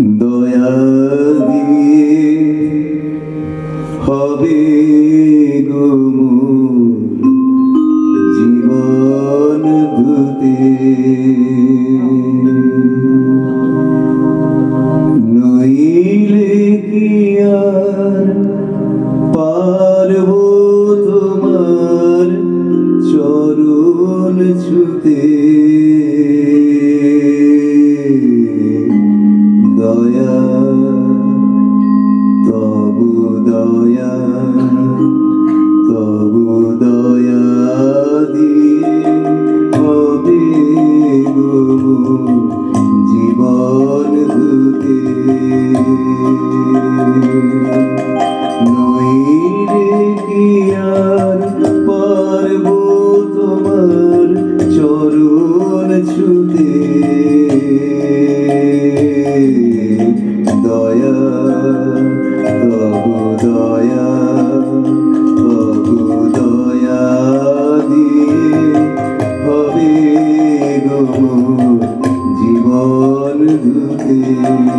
ਦਇਆ Hodaya الدين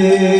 Deus.